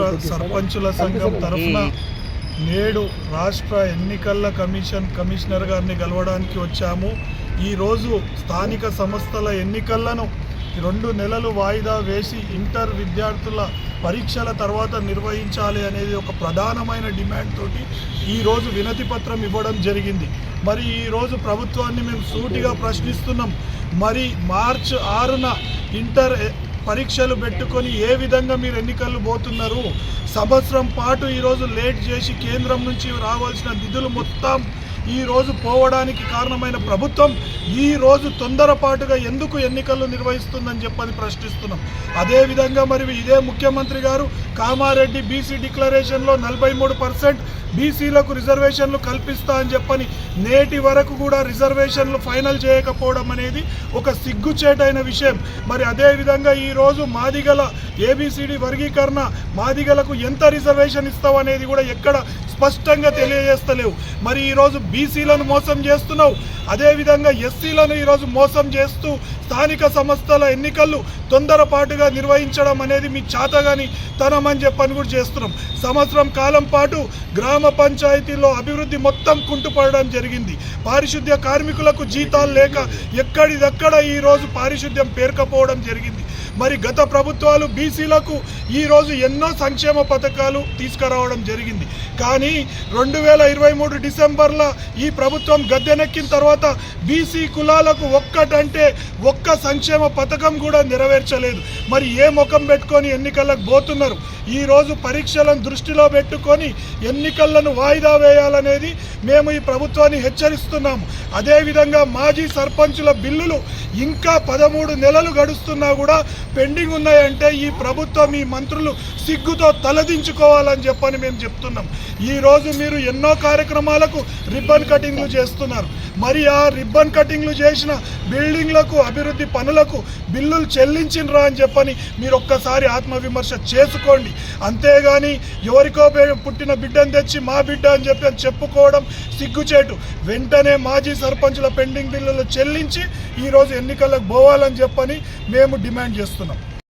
రాష్ట్ర సర్పంచుల సంఘం తరఫున నేడు రాష్ట్ర ఎన్నికల కమిషన్ కమిషనర్ గారిని కలవడానికి వచ్చాము. ఈరోజు స్థానిక సంస్థల ఎన్నికలను రెండు నెలలు వాయిదా వేసి ఇంటర్ విద్యార్థుల పరీక్షల తర్వాత నిర్వహించాలి అనేది ఒక ప్రధానమైన డిమాండ్ తోటి ఈరోజు వినతి పత్రం ఇవ్వడం జరిగింది. మరి ఈరోజు ప్రభుత్వాన్ని మేము సూటిగా ప్రశ్నిస్తున్నాం. మరి మార్చ్ ఆరున ఇంటర్ పరీక్షలు పెట్టుకొని ఏ విధంగా మీరు ఎన్నికలు పోతున్నారు? సంవత్సరం పాటు ఈరోజు లేట్ చేసి కేంద్రం నుంచి రావాల్సిన నిధులు మొత్తం ఈ రోజు పోవడానికి కారణమైన ప్రభుత్వం ఈ రోజు తొందరపాటుగా ఎందుకు ఎన్నికలు నిర్వహిస్తుందని చెప్పని ప్రశ్నిస్తున్నాం. అదేవిధంగా మరి ఇదే ముఖ్యమంత్రి గారు కామారెడ్డి బీసీ డిక్లరేషన్లో నలభై మూడు పర్సెంట్ బీసీలకు రిజర్వేషన్లు కల్పిస్తా అని చెప్పని నేటి వరకు కూడా రిజర్వేషన్లు ఫైనల్ చేయకపోవడం అనేది ఒక సిగ్గుచేటైన విషయం. మరి అదేవిధంగా ఈరోజు మాదిగల ఏబిసిడి వర్గీకరణ మాదిగలకు ఎంత రిజర్వేషన్ ఇస్తావు అనేది కూడా ఎక్కడ స్పష్టంగా తెలియజేస్తలేవు. మరి ఈరోజు బీసీలను మోసం చేస్తున్నావు. అదేవిధంగా ఎస్సీలను ఈరోజు మోసం చేస్తూ స్థానిక సంస్థల ఎన్నికలు తొందరపాటుగా నిర్వహించడం అనేది మీ చాతగాని తనమని చెప్పని కూడా చేస్తున్నాం. సంవత్సరం కాలం పాటు గ్రామ పంచాయతీలో అభివృద్ధి మొత్తం కుంటుపడడం జరిగింది. పారిశుద్ధ్య కార్మికులకు జీతాలు లేక ఎక్కడిదక్కడ ఈరోజు పారిశుద్ధ్యం పేర్కపోవడం జరిగింది. మరి గత ప్రభుత్వాలు బీసీలకు ఈరోజు ఎన్నో సంక్షేమ పథకాలు తీసుకురావడం జరిగింది. కానీ రెండు వేల ఇరవై మూడు డిసెంబర్లో ఈ ప్రభుత్వం గద్దెనెక్కిన తర్వాత బీసీ కులాలకు ఒక్కటంటే ఒక్క సంక్షేమ పథకం కూడా నెరవేర్చలేదు. మరి ఏ ముఖం పెట్టుకొని ఎన్నికలకు పోతున్నారు? ఈరోజు పరీక్షలను దృష్టిలో పెట్టుకొని ఎన్నికలను వాయిదా వేయాలనేది మేము ఈ ప్రభుత్వాన్ని హెచ్చరిస్తున్నాము. అదేవిధంగా మాజీ సర్పంచుల బిల్లులు ఇంకా పదమూడు నెలలు గడుస్తున్నా కూడా పెండింగ్ ఉన్నాయంటే ఈ ప్రభుత్వం ఈ మంత్రులు సిగ్గుతో తలదించుకోవాలని చెప్పని మేము చెప్తున్నాం. ఈరోజు మీరు ఎన్నో కార్యక్రమాలకు రిబ్బన్ కటింగ్లు చేస్తున్నారు. మరి ఆ రిబ్బన్ కటింగ్లు చేసిన బిల్డింగ్లకు అభివృద్ధి పనులకు బిల్లులు చెల్లించినరా అని చెప్పని మీరు ఒక్కసారి ఆత్మవిమర్శ చేసుకోండి. అంతేగాని ఎవరికో పుట్టిన బిడ్డను తెచ్చి మా బిడ్డ అని చెప్పి చెప్పుకోవడం సిగ్గుచేటు. వెంటనే మాజీ సర్పంచుల పెండింగ్ బిల్లులు చెల్లించి ఈరోజు ఎన్నికలకు పోవాలని చెప్పని మేము డిమాండ్ చేస్తున్నాం